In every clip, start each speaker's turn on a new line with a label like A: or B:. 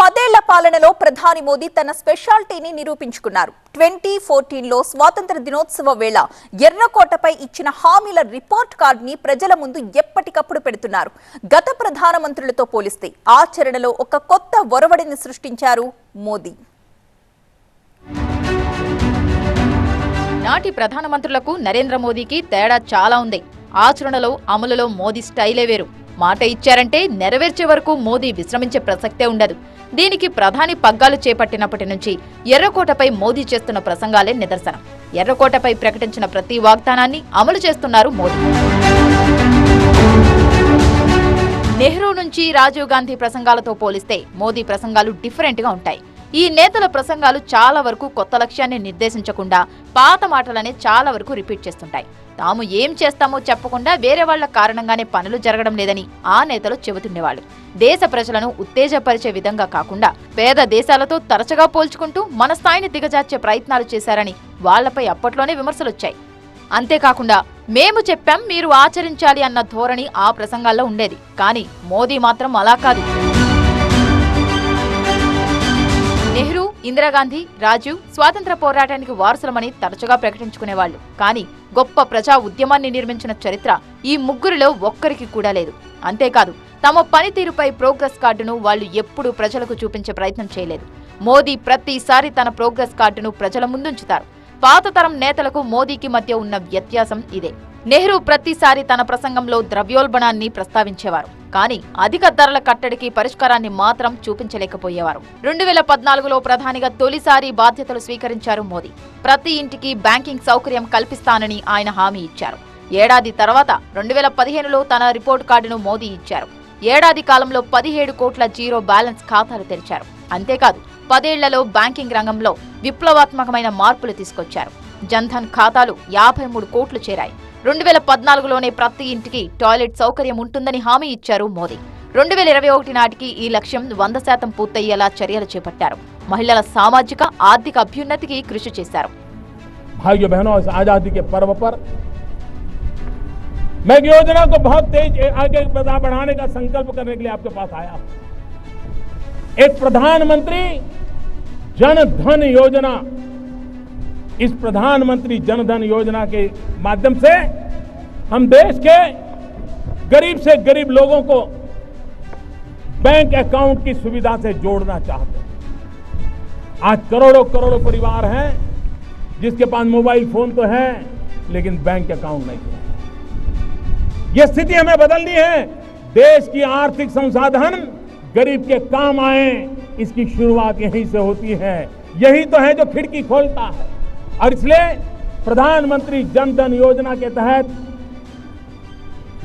A: పదేళ్ళ పాలనలో ప్రధాని మోదీ తన స్పెషాలిటీని నిరూపించుకున్నారు. ట్వంటీ ఫోర్టీన్లో స్వాతంత్ర దినోత్సవ వేళ ఎర్రకోటపై ఇచ్చిన హామీల రిపోర్ట్ కార్డుని ప్రజల ముందు ఎప్పటికప్పుడు పెడుతున్నారు. గత ప్రధానమంత్రులతో పోలిస్తే ఆచరణలో ఒక కొత్త ఒరవడిని సృష్టించారు మోదీ.
B: నాటి ప్రధానమంత్రులకు నరేంద్ర మోదీకి తేడా చాలా ఉంది. ఆచరణలో అమలులో మోదీ స్టైలే వేరు. మాట ఇచ్చారంటే నెరవేర్చే వరకు మోదీ విశ్రమించే ప్రసక్తే ఉండదు. దీనికి ప్రధాని పగ్గాలు చేపట్టినప్పటి నుంచి ఎర్రకోటపై మోదీ చేస్తున్న ప్రసంగాలే నిదర్శనం. ఎర్రకోటపై ప్రకటించిన ప్రతి వాగ్దానాన్ని అమలు చేస్తున్నారు మోదీ. నెహ్రూ నుంచి రాజీవ్ గాంధీ ప్రసంగాలతో పోలిస్తే మోదీ ప్రసంగాలు డిఫరెంట్గా ఉంటాయి. ఈ నేతల ప్రసంగాలు చాలా వరకు కొత్త లక్ష్యాన్ని నిర్దేశించకుండా పాత మాటలనే చాలా వరకు రిపీట్ చేస్తుంటాయి. తాము ఏం చేస్తామో చెప్పకుండా వేరే వాళ్ళ కారణంగానే పనులు జరగడం లేదని ఆ నేతలు చెబుతుండేవాళ్ళు. దేశ ప్రజలను ఉత్తేజపరిచే విధంగా కాకుండా పేద దేశాలతో తరచుగా పోల్చుకుంటూ మన స్థాయిని దిగజార్చే ప్రయత్నాలు చేశారని వాళ్ళపై అప్పట్లోనే విమర్శలొచ్చాయి. అంతేకాకుండా మేము చెప్పాం మీరు ఆచరించాలి అన్న ధోరణి ఆ ప్రసంగాల్లో ఉండేది. కానీ మోదీ మాత్రం అలా కాదు. ఇందిరాగాంధీ రాజీవ్ స్వాతంత్ర పోరాటానికి వారసులమని తరచుగా ప్రకటించుకునేవాళ్ళు కానీ గొప్ప ప్రజా ఉద్యమాన్ని నిర్మించిన చరిత్ర ఈ ముగ్గురిలో ఒక్కరికి కూడా లేదు. అంతేకాదు తమ పనితీరుపై ప్రోగ్రెస్ కార్డును వాళ్ళు ఎప్పుడూ ప్రజలకు చూపించే ప్రయత్నం చేయలేదు. మోదీ ప్రతిసారి తన ప్రోగ్రెస్ కార్డును ప్రజల ముందుంచుతారు. పాత తరం నేతలకు మోదీకి మధ్య ఉన్న వ్యత్యాసం ఇదే. నెహ్రూ ప్రతిసారి తన ప్రసంగంలో ద్రవ్యోల్బణాన్ని ప్రస్తావించేవారు. కానీ అధిక ధరల కట్టడికి పరిష్కారాన్ని మాత్రం చూపించలేకపోయేవారు. రెండు వేల పద్నాలుగులో ప్రధానిగా తొలిసారి బాధ్యతలు స్వీకరించారు మోదీ. ప్రతి ఇంటికి బ్యాంకింగ్ సౌకర్యం కల్పిస్తానని ఆయన హామీ ఇచ్చారు. ఏడాది తర్వాత రెండు వేల పదిహేనులో తన రిపోర్ట్ కార్డును మోదీ ఇచ్చారు. ఏడాది కాలంలో పదిహేడు కోట్ల జీరో బ్యాలెన్స్ ఖాతాలు తెరిచారు. అంతేకాదు పదేళ్ళలో బ్యాంకింగ్ రంగంలో విప్లవాత్మకమైన మార్పులు తీసుకొచ్చారు. జన్ధన్ ఖాతాలు యాభై మూడు కోట్లు చేరాయి. రెండు వేల పద్నాలుగులోనే ప్రతి ఇంటికి టాయిలెట్ సౌకర్యం ఉంటుందని హామీ ఇచ్చారు మోదీ రెండు వేల ఇరవై ఒకటి నాటికి ఈ లక్ష్యం వంద శాతం పూర్తయ్యేలా చర్యలు చేపట్టారు మహిళల సామాజిక ఆర్థిక అభ్యున్నతికి కృషి చేశారు
C: भाइयों बहनों इस आजादी के पर्व पर मैं एक योजना को बहुत तेज आगे बढ़ा- बढ़ाने का संकल्प करने के लिए आपके पास आया हूं एक प्रधानमंत्री जन धन योजना इस प्रधानमंत्री जनधन योजना के माध्यम से हम देश के गरीब से गरीब लोगों को बैंक अकाउंट की सुविधा से जोड़ना चाहते हैं। आज करोड़ों करोड़ों परिवार हैं, जिसके पास मोबाइल फ़ोन तो है, लेकिन बैंक अकाउंट नहीं है। यह स्थिति हमें बदलनी है। देश की आर्थिक संसाधन गरीब के काम आए, इसकी शुरुआत यहीं से होती है। यही तो है जो खिड़की खोलता है। और इसलिए प्रधानमंत्री जन धन योजना के तहत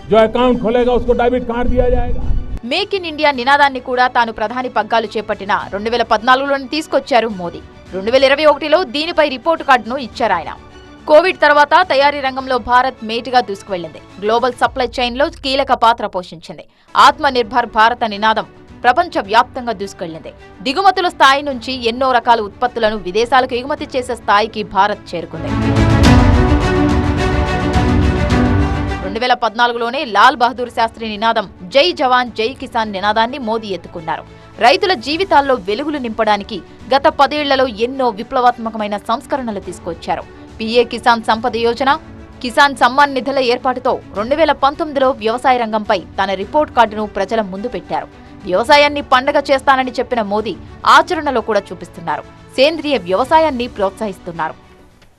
C: जो अकाउंट खोलेगा उसको डेबिट कार्ड दिया जाएगा
B: మేక్ ఇన్ ఇండియా నినాదాన్ని కూడా తాను ప్రధాని పగ్గాలు చేపట్టిన రెండు వేల పద్నాలుగులోనే తీసుకొచ్చారు మోదీ రెండు వేల ఇరవై ఒకటిలో దీనిపై రిపోర్టు కార్డును ఇచ్చారు ఆయన కోవిడ్ తర్వాత తయారీ రంగంలో భారత్ మేటిగా దూసుకువెళ్లింది గ్లోబల్ సప్లై చైన్ లో కీలక పాత్ర పోషించింది ఆత్మ నిర్భర్ భారత నినాదం ప్రపంచ వ్యాప్తంగా దూసుకెళ్ళింది దిగుమతుల స్థాయి నుంచి ఎన్నో రకాల ఉత్పత్తులను విదేశాలకు ఎగుమతి చేసే స్థాయికి భారత్ చేరుకుంది. రెండు వేల పద్నాలుగులోనే లాల్ బహదూర్ శాస్త్రి నినాదం జై జవాన్ జై కిసాన్ నినాదాన్ని మోదీ ఎత్తుకున్నారు. రైతుల జీవితాల్లో వెలుగులు నింపడానికి గత పదేళ్ళలో ఎన్నో విప్లవాత్మకమైన సంస్కరణలు తీసుకొచ్చారు. పిఏ కిసాన్ సంపద యోజన కిసాన్ సమ్మాన్ నిధుల ఏర్పాటుతో రెండు వేల పంతొమ్మిదిలో వ్యవసాయ రంగంపై తన రిపోర్ట్ కార్డును ప్రజల ముందు పెట్టారు. వ్యవసాయాన్ని పండగ చేస్తానని చెప్పిన మోదీ ఆచరణలో కూడా చూపిస్తున్నారు. సేంద్రియ వ్యవసాయాన్ని ప్రోత్సహిస్తున్నారు.